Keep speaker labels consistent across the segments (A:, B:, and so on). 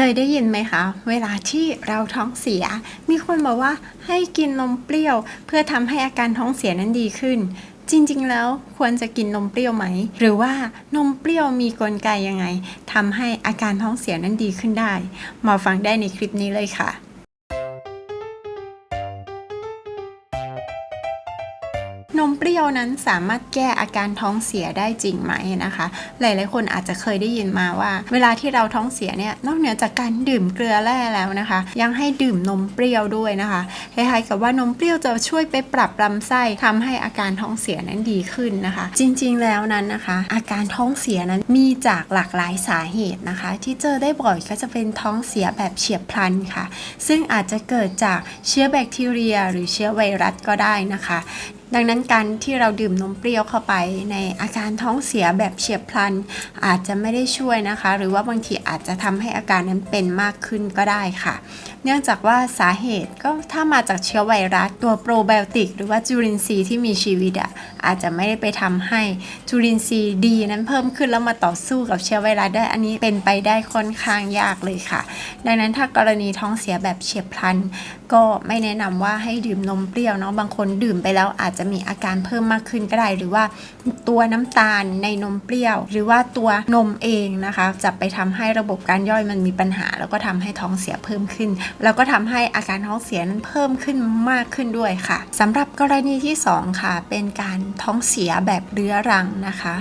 A: เคยได้ยินไหมคะ เวลาที่เราท้องเสีย มีคนบอกว่าให้กินนมเปรี้ยว เพื่อทำให้อาการท้องเสียนั้นดีขึ้น จริง ๆ แล้วควรจะกินนมเปรี้ยวไหม หรือว่านมเปรี้ยวมีกลไกยังไงทำให้อาการท้องเสียนั้นดีขึ้นได้ มาฟังได้ในคลิปนี้เลยค่ะ รี้ยวนั้นสามารถแก้อาการท้องเสียได้จริงไหมนะคะ หลายๆคนอาจจะเคยได้ยินมาว่า เวลาที่เราท้องเสียเนี่ยนอกเหนือจากการดื่มเกลือแร่แล้วนะคะ ยังให้ดื่มนมเปรี้ยวด้วยนะคะคล้ายๆกับว่านมเปรี้ยวจะช่วยไปปรับลำไส้ทำให้อาการท้องเสียนั้นดีขึ้นนะคะ จริงๆแล้วนั้นนะคะ อาการท้องเสียนั้นมีจากหลากหลายสาเหตุนะคะ ที่เจอได้บ่อยก็จะเป็นท้องเสียแบบเฉียบพลันค่ะ ซึ่งอาจจะเกิดจากเชื้อแบคทีเรีย หรือเชื้อไวรัสก็ได้นะคะ ดังนั้นการที่เราดื่มนมเปรี้ยวเข้าไปในอาการท้องเสียแบบเฉียบพลัน อาจจะไม่ได้ช่วยนะคะ หรือว่าบางทีอาจจะทำให้อาการนั้นเป็นมากขึ้นก็ได้ค่ะ เนื่องจากว่าสาเหตุก็ถ้ามาจากเชื้อไวรัสตัวโปรไบโอติก หรือว่าจุลินทรีย์ที่มีชีวิตอะอาจจะไม่ได้ไปทำให้จุลินทรีย์ดีนั้นเพิ่มขึ้นแล้วมาต่อสู้กับเชื้อไวรัสได้อันนี้เป็นไปได้ค่อนข้างยากเลยค่ะ ดังนั้นถ้ากรณีท้องเสียแบบเฉียบพลัน ก็ไม่แนะนำว่าให้ดื่มนมเปรี้ยวเนาะบางคนดื่มไปแล้วอาจจะมีอาการเพิ่มมากขึ้นก็ได้ หรือว่าตัวน้ำตาลในนมเปรี้ยว หรือว่าตัวนมเองนะคะ จะไปทำให้ระบบการย่อยมันมีปัญหา แล้วก็ทำให้ท้องเสียเพิ่มขึ้น แล้วก็ทำให้อาการท้องเสียนั้นเพิ่มขึ้นมากขึ้นด้วยค่ะสำหรับกรณีที่สองค่ะ เป็นการท้องเสียแบบเรื้อรังนะคะ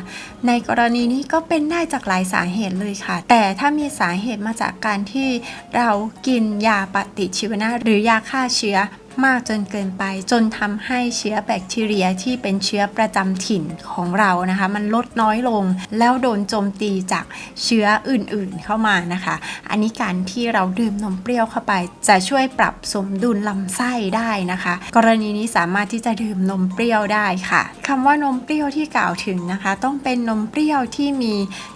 A: ในกรณีนี้ก็เป็นได้จากหลายสาเหตุเลยค่ะ แต่ถ้ามีสาเหตุมาจากการที่เรากินยาปฏิชีวนะหรือยาฆ่าเชื้อ มากจนเกินไป จนทำให้เชื้อแบคทีเรียที่เป็นเชื้อประจำถิ่นของเรานะคะ มันลดน้อยลงแล้วโดนโจมตีจากเชื้ออื่นๆเข้ามานะคะ อันนี้การที่เราดื่มนมเปรี้ยวเข้าไป จะช่วยปรับสมดุลลำไส้ได้นะคะ กรณีนี้สามารถที่จะดื่มนมเปรี้ยวได้ค่ะคำว่านมเปรี้ยวที่กล่าวถึงนะคะ ต้องเป็นนมเปรี้ยวที่มี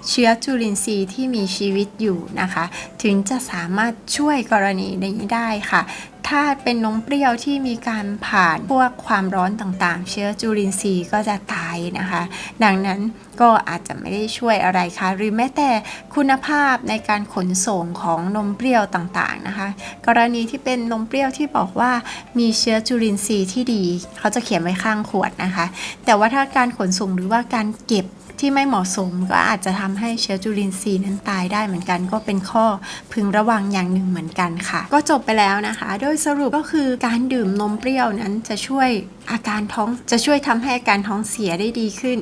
A: เชื้อจุลินทรีย์ที่มีชีวิตอยู่นะคะ ถึงจะสามารถช่วยกรณีนี้ได้ค่ะ ถ้าเป็นนมเปรี้ยวที่มีการผ่านพวกความร้อนต่างๆ เชื้อจุลินทรีย์ก็จะตายนะคะ ดังนั้นก็อาจจะไม่ได้ช่วยอะไรค่ะ หรือแม้แต่คุณภาพในการขนส่งของนมเปรี้ยวต่างๆนะคะ กรณีที่เป็นนมเปรี้ยวที่บอกว่ามีเชื้อจุลินทรีย์ที่ดี เขาจะเขียนไว้ข้างขวดนะคะ แต่ว่าถ้าการขนส่งหรือว่าการเก็บ ที่ไม่เหมาะสมก็อาจจะทำให้เชื้อจุลินทรีย์นั้นตายได้เหมือนกัน ก็เป็นข้อพึงระวังอย่างหนึ่งเหมือนกันค่ะ ก็จบไปแล้วนะคะ โดยสรุปก็คือการดื่มนมเปรี้ยวนั้นจะช่วยอาการท้องจะช่วยทำให้อาการท้องเสียได้ดีขึ้น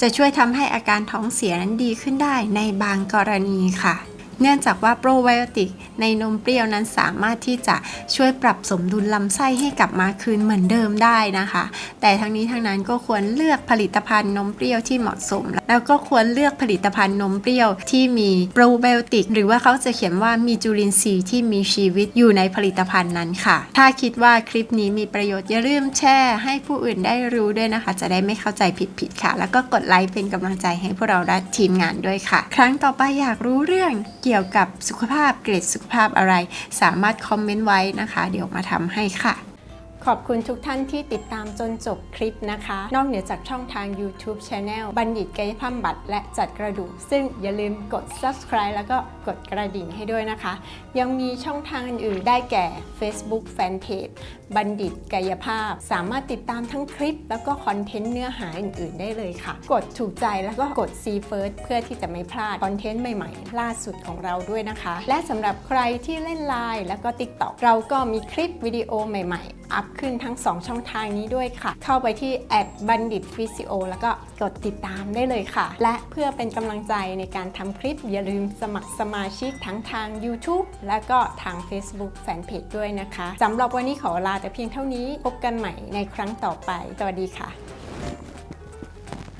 A: จะช่วยทำให้อาการท้องเสียนั้นดีขึ้นได้ในบางกรณีค่ะ เนื่องจากว่าโปรไบโอติกในนมเปรี้ยวนั้นสามารถที่จะช่วยปรับสมดุลลำไส้ให้กลับมาคืนเหมือนเดิมได้นะคะ แต่ทั้งนี้ทั้งนั้นก็ควรเลือกผลิตภัณฑ์นมเปรี้ยวที่เหมาะสม แล้วก็ควรเลือกผลิตภัณฑ์นมเปรี้ยวที่มีโปรไบโอติกหรือว่าเขาจะเขียนว่ามีจุลินทรีย์ที่มีชีวิตอยู่ในผลิตภัณฑ์นั้นค่ะ ถ้าคิดว่าคลิปนี้มีประโยชน์อย่าลืมแชร์ให้ผู้อื่นได้รู้ด้วยนะคะ จะได้ไม่เข้าใจผิดๆค่ะ แล้วก็กดไลค์เป็นกำลังใจให้พวกเราและทีมงานด้วยค่ะ ครั้งต่อไปอยากรู้เรื่องเกี่ยวกับสุขภาพเกรดสุขภาพอะไร สามารถคอมเมนต์ไว้นะคะ เดี๋ยวมาทำให้ค่ะ ขอบคุณทุกท่านที่ติดตามจนจบคลิปนะคะ นอกเหนือจากช่องทาง YouTube Channel บัณฑิตกายภาพบัตรและจัดกระดูก ซึ่งอย่าลืมกด subscribe แล้วก็กดกระดิ่งให้ด้วยนะคะ ยังมีช่องทางอื่นๆได้แก่ Facebook Fanpage บัณฑิตกายภาพ สามารถติดตามทั้งคลิป แล้วก็คอนเทนต์เนื้อหาอื่นๆ ได้เลยค่ะ กดถูกใจแล้วก็กด See First เพื่อที่จะไม่พลาดคอนเทนต์ใหม่ๆ ล่าสุดของเราด้วยนะคะ และสำหรับใครที่เล่น Line แล้วก็ TikTok เราก็มีคลิปวิดีโอใหม่ ๆ อัพขึ้นทั้ง 2 ช่องทางนี้ด้วยค่ะ เข้าไปที่แอดบัณฑิตฟิสิโอแล้วก็กดติดตามได้เลยค่ะ และเพื่อเป็นกำลังใจในการทำคลิป อย่าลืมสมัครสมาชิกทั้งทาง YouTube และก็ทาง Facebook Fanpage ด้วยนะคะสำหรับวันนี้ขอลาแต่เพียงเท่านี้พบกันใหม่ในครั้งต่อไป สวัสดีค่ะ